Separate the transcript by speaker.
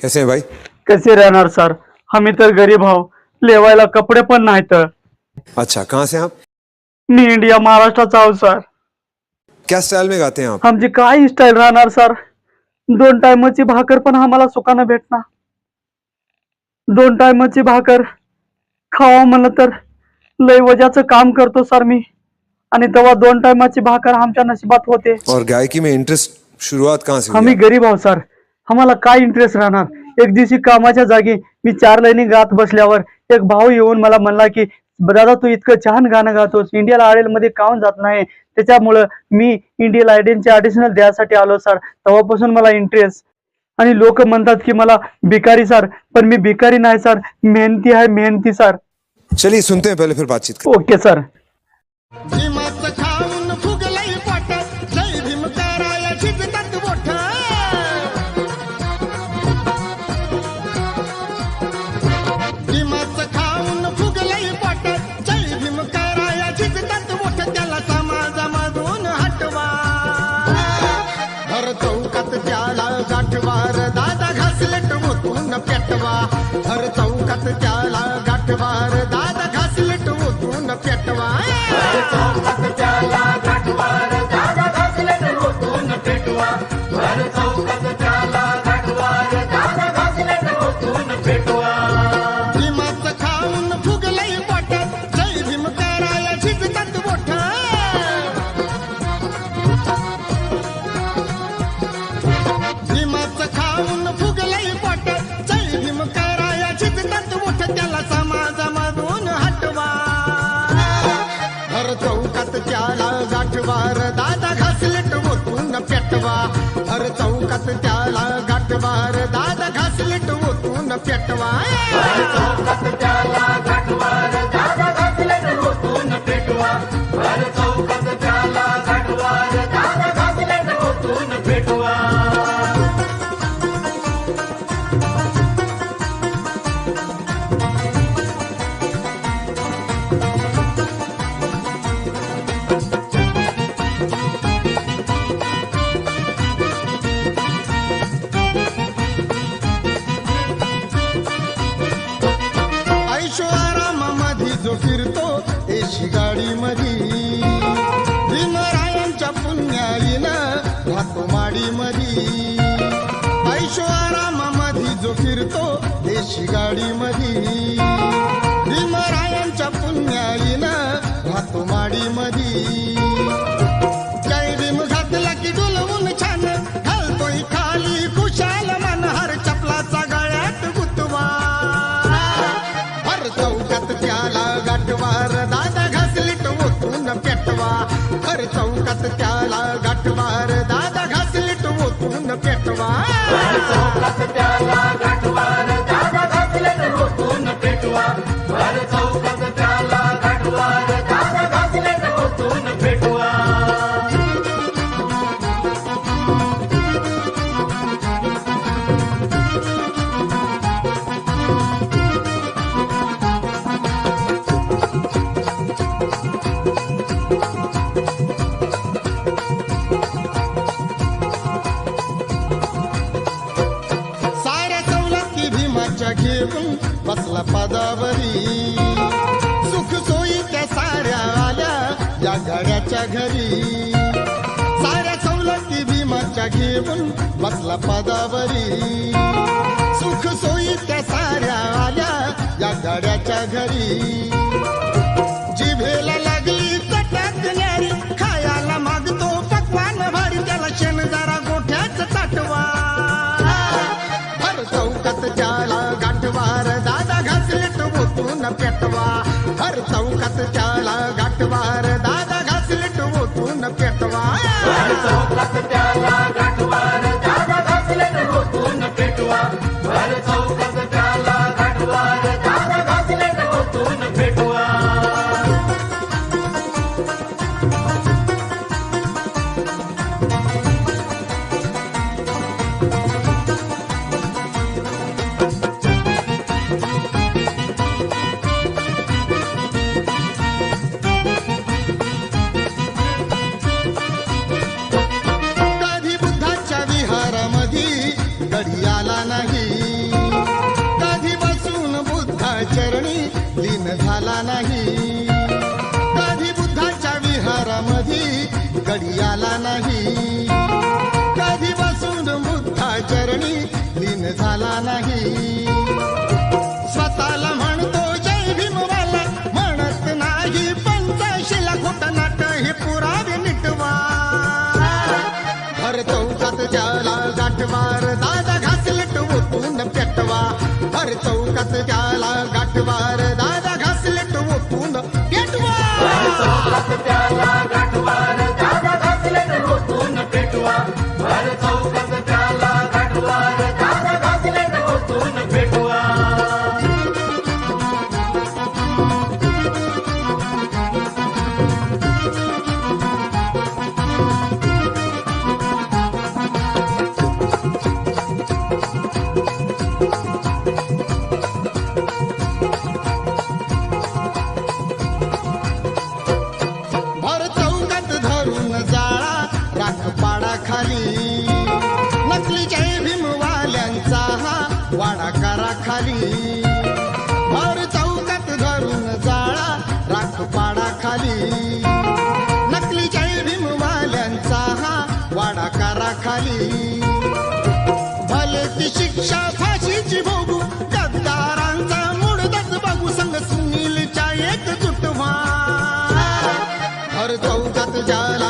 Speaker 1: कैसे हैं भाई?
Speaker 2: कसे राहणार सर आम्ही तर गरीब आहो लेवायला कपडे पण नाहीत
Speaker 1: अच्छा कहाँ से हैं आप?
Speaker 2: मी इंडिया महाराष्ट्राचा आहो सर
Speaker 1: क्या स्टाइल में गाते हैं आप?
Speaker 2: आमची काय स्टाईल राहणार सर दोन टायमाची भाकर पण आम्हाला सुखानं भेटणार. दोन टायमाची भाकर खावा म्हणलं तर लय वजाचं काम करतो सर मी. आणि तेव्हा दोन टायमाची भाकर आमच्या नशिबात होते.
Speaker 1: और गायकी में इंटरेस्ट शुरुआत कहाँ से हुई
Speaker 2: आम्ही? गरीब आहोत सर आम्हाला काय इंटरेस्ट राहणार? एक दिवशी कामाच्या जागी मी चार लाईनी गात बसल्यावर एक भाऊ येऊन मला म्हणला की दादा तू इतकं छान गाणं गातोस. इंडियाला आयडलमध्ये काऊन जात नाही? त्याच्यामुळं मी इंडियन आयडलचे ऑडिशनल द्यासाठी आलो सर तेव्हापासून मला इंटरेस्ट आणि लोक म्हणतात की मला भिकारी सर पण मी भिकारी नाही सर मेहनती आहे मेहनती सर
Speaker 1: चलिए सुनते हैं पहले फिर बातचीत
Speaker 2: ओके सर
Speaker 3: त्याला गाठवार दादा घासलेट ओतून पेटवा. चौकात त्याला गाठवार दादा घासलेट ओतून पेटवा. चौकात देशी गाडी मधी भीमरायांच्या पुण्याईनं राहतो माडी मधी जय भीम घातला की डुलवून छान घालतोय खाली कुशाल मनहर चपलाचा गळ्यात गुतवा. हर चौकात त्याला गाठवार दादा घासलीट ओतून पेटवा. हर चौकात त्याला गाड्याच्या घरी. साऱ्या सवलती भीमाच्या घेऊन बसला पदावरी. सुख सोयी त्या साऱ्या आल्या या गाड्याच्या घरी. जिभेला लागली चटाक न्यारी खायला मागतो पकवान भारी त्याला शेण जरा गोठ्याच ताटवा भर चौकत चाला गाठवार दादा घासलेट ओतून पेटवा. हर चौकात चाला झाला नाही. कधी बुद्धाच्या विहारामध्ये गडी आला नाही. कधी बसून बुद्धा चरणी लीन झाला नाही. स्वतःला म्हणतो जय भीमवाला म्हणत नाही पंचशिला खोट नाट हे पुरावे निटवा. भर चौकात ज्याला गाठवार शिक्षा फाशीची भोगू. गद्दारांचा मुडदच बघू. संग सुनीलच्या एक जुटवा. हर चौकात जाला